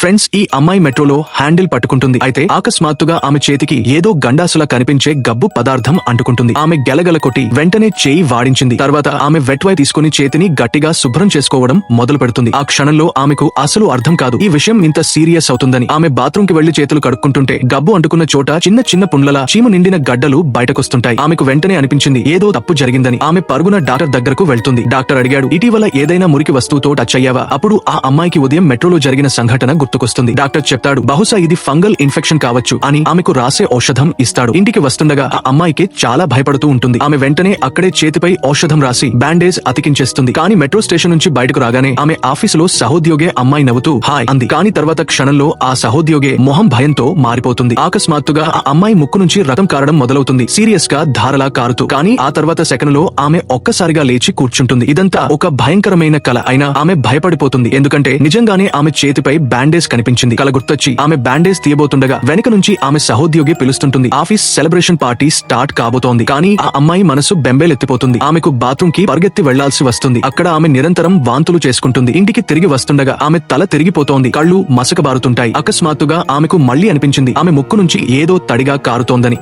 Friends ఈ అమ్మాయి మెట్రోలో హ్యాండిల్ పట్టుకుంటుంది. అయితే అకస్మాత్తుగా ఆమె చేతికి ఏదో గండాసులా కనిపించే గబ్బు పదార్థం అంటుకుంటుంది. ఆమె గెలగల కొట్టి వెంటనే చేయి వాడించింది. తర్వాత ఆమె వెట్వై తీసుకుని చేతిని గట్టిగా శుభ్రం చేసుకోవడం మొదలు పెడుతుంది ఆ క్షణంలో ఆమెకు అసలు అర్థం కాదు. ఈ విషయం ఇంత సీరియస్ అవుతుందని ఆమె బాత్రూమ్కి వెళ్ళి చేతులు కడుక్కుంటుంటే గబ్బు అంటుకున్న చోట చిన్న చిన్న పుండ్లలా చీమ నిండిన గడ్డలు బయటకొస్తుంటాయి. ఆమెకు వెంటనే అనిపించింది ఏదో తప్పు జరిగిందని. ఆమె పరుగున డాక్టర్ దగ్గరకు వెళ్తుంది. డాక్టర్ అడిగాడు ఇటీవల ఏదైనా మురికి వస్తువుతో టచ్ అయ్యావా? అప్పుడు ఆ అమ్మాయికి ఉదయం మెట్రోలో జరిగిన సంఘటన గుర్తుకొస్తుంది. డాక్టర్ చెప్తాడు బహుశా ఇది ఫంగల్ ఇన్ఫెక్షన్ కావచ్చు అని ఆమెకు రాసే ఔషధం ఇస్తాడు. ఇంటికి వస్తుండగా ఆ అమ్మాయికి చాలా భయపడుతూ ఉంటుంది. ఆమె వెంటనే అక్కడే చేతిపై ఔషధం రాసి బ్యాండేజ్ అతికించేస్తుంది. కానీ మెట్రో స్టేషన్ నుంచి బయటకు రాగానే ఆమె ఆఫీసులో సహోద్యోగే అమ్మాయి నవ్వుతూ హాయ్ అంది. కానీ తర్వాత క్షణంలో ఆ సహోద్యోగే మొహం భయంతో మారిపోతుంది. అకస్మాత్తుగా ఆ అమ్మాయి ముక్కు నుంచి రథం కారడం మొదలవుతుంది. సీరియస్గా ధారలా కారుతూ. కానీ ఆ తర్వాత సెకండ్లో ఆమె ఒక్కసారిగా లేచి కూర్చుంటుంది. ఇదంతా ఒక భయంకరమైన కల అయినా ఆమె భయపడిపోతుంది. ఎందుకంటే నిజంగానే ఆమె చేతిపై బ్యాండేజ్ కనిపించింది. కల గుర్తొచ్చి ఆమె బ్యాండేజ్ తీయబోతుండగా వెనక నుంచి ఆమె సహోద్యోగి పిలుస్తుంటుంది. ఆఫీస్ సెలబ్రేషన్ పార్టీ స్టార్ట్ కాబోతోంది. కానీ ఆ అమ్మాయి మనసు బెంబేలెత్తిపోతుంది. ఆమెకు బాత్రూమ్కి పరిగెత్తి వెళ్ళాల్సి వస్తుంది. అక్కడ ఆమె నిరంతరం వాంతులు చేసుకుంటుంది. ఇంటికి తిరిగి వస్తుండగా ఆమె తల తిరిగిపోతోంది. కళ్ళు మసకబారుతుంటాయి. అకస్మాత్తుగా ఆమెకు మళ్ళీ అనిపించింది. ఆమె ముక్కు నుంచి ఏదో తడిగా కారుతోందని.